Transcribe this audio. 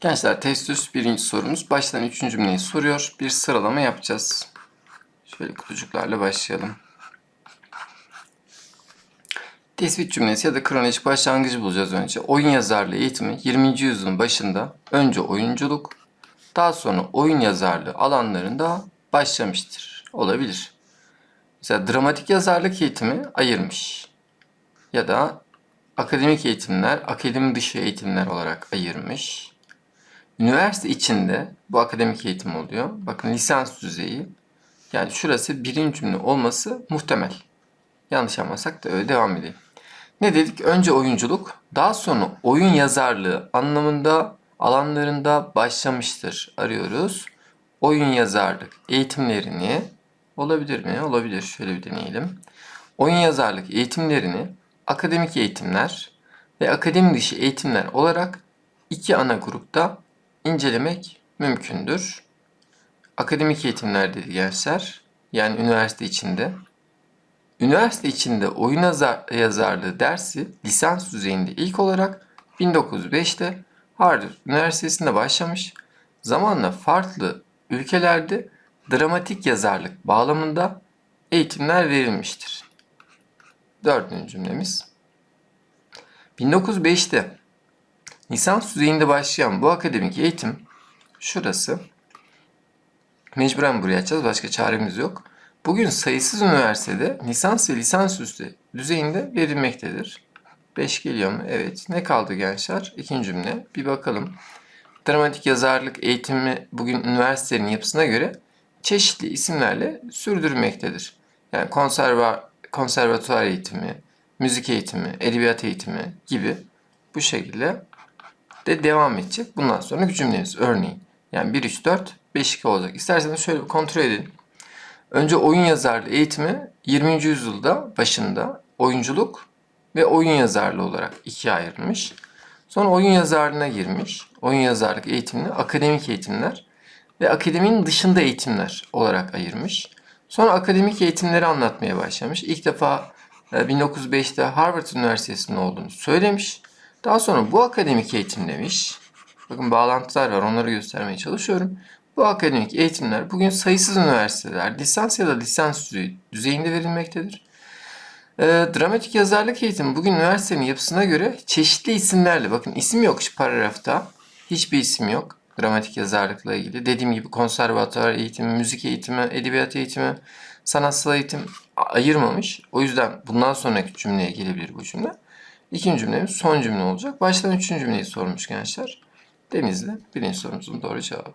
Gençler test üst birinci sorumuz. Baştan üçüncü cümleyi soruyor. Bir sıralama yapacağız. Şöyle kutucuklarla başlayalım. Tespit cümlesi ya da kronolojik başlangıcı bulacağız önce. Oyun yazarlığı eğitimi 20. yüzyılın başında önce oyunculuk, daha sonra oyun yazarlığı alanlarında başlamıştır. Olabilir. Mesela dramatik yazarlık eğitimi ayırmış. Ya da akademik eğitimler, akademi dışı eğitimler olarak ayırmış. Üniversite içinde bu akademik eğitim oluyor. Bakın lisans düzeyi. Yani şurası birinci cümle olması muhtemel. Yanlış anlasak da öyle devam edelim. Ne dedik? Önce oyunculuk, daha sonra oyun yazarlığı anlamında alanlarında başlamıştır. Arıyoruz. Oyun yazarlık eğitimlerini olabilir mi? Olabilir. Şöyle bir deneyelim. Oyun yazarlık eğitimlerini akademik eğitimler ve akademi dışı eğitimler olarak iki ana grupta incelemek mümkündür. Akademik eğitimler dedi gençler. Yani üniversite içinde. Üniversite içinde oyun yazar- yazarlığı dersi lisans düzeyinde ilk olarak 1905'te Harvard Üniversitesi'nde başlamış. Zamanla farklı ülkelerde dramatik yazarlık bağlamında eğitimler verilmiştir. Dördüncü cümlemiz. 1905'te lisans düzeyinde başlayan bu akademik eğitim şurası. Mecburen buraya açacağız. Başka çaremiz yok. Bugün sayısız üniversitede lisans ve lisansüstü düzeyinde verilmektedir. 5 geliyor mu? Evet. Ne kaldı gençler? İkinci cümle. Bir bakalım. Dramatik yazarlık eğitimi bugün üniversitenin yapısına göre çeşitli isimlerle sürdürülmektedir. Yani konserva, konservatuvar eğitimi, müzik eğitimi, edebiyat eğitimi gibi bu şekilde de devam edecek. Bundan sonraki cümlemiz örneğin. Yani 1, 3, 4, 5, 2 olacak. İsterseniz şöyle bir kontrol edelim. Önce oyun yazarlığı eğitimi 20. yüzyılda başında oyunculuk ve oyun yazarlığı olarak ikiye ayrılmış. Sonra oyun yazarlığına girmiş. Oyun yazarlık eğitimini akademik eğitimler ve akademinin dışında eğitimler olarak ayırmış. Sonra akademik eğitimleri anlatmaya başlamış. İlk defa e, 1905'te Harvard Üniversitesi'nin olduğunu söylemiş. Daha sonra bu akademik eğitim demiş. Bakın bağlantılar var onları göstermeye çalışıyorum. Bu akademik eğitimler bugün sayısız üniversiteler lisans ya da lisans düzeyi- düzeyinde verilmektedir. Ee, dramatik yazarlık eğitimi bugün üniversitenin yapısına göre çeşitli isimlerle bakın isim yok şu paragrafta. Hiçbir isim yok dramatik yazarlıkla ilgili. Dediğim gibi konservatuvar eğitimi, müzik eğitimi, edebiyat eğitimi, sanatsal eğitim ayırmamış. O yüzden bundan sonraki cümleye gelebilir bu cümle. İkinci cümlemiz son cümle olacak. Baştan üçüncü cümleyi sormuş gençler. Denizli birinci sorumuzun doğru cevabı.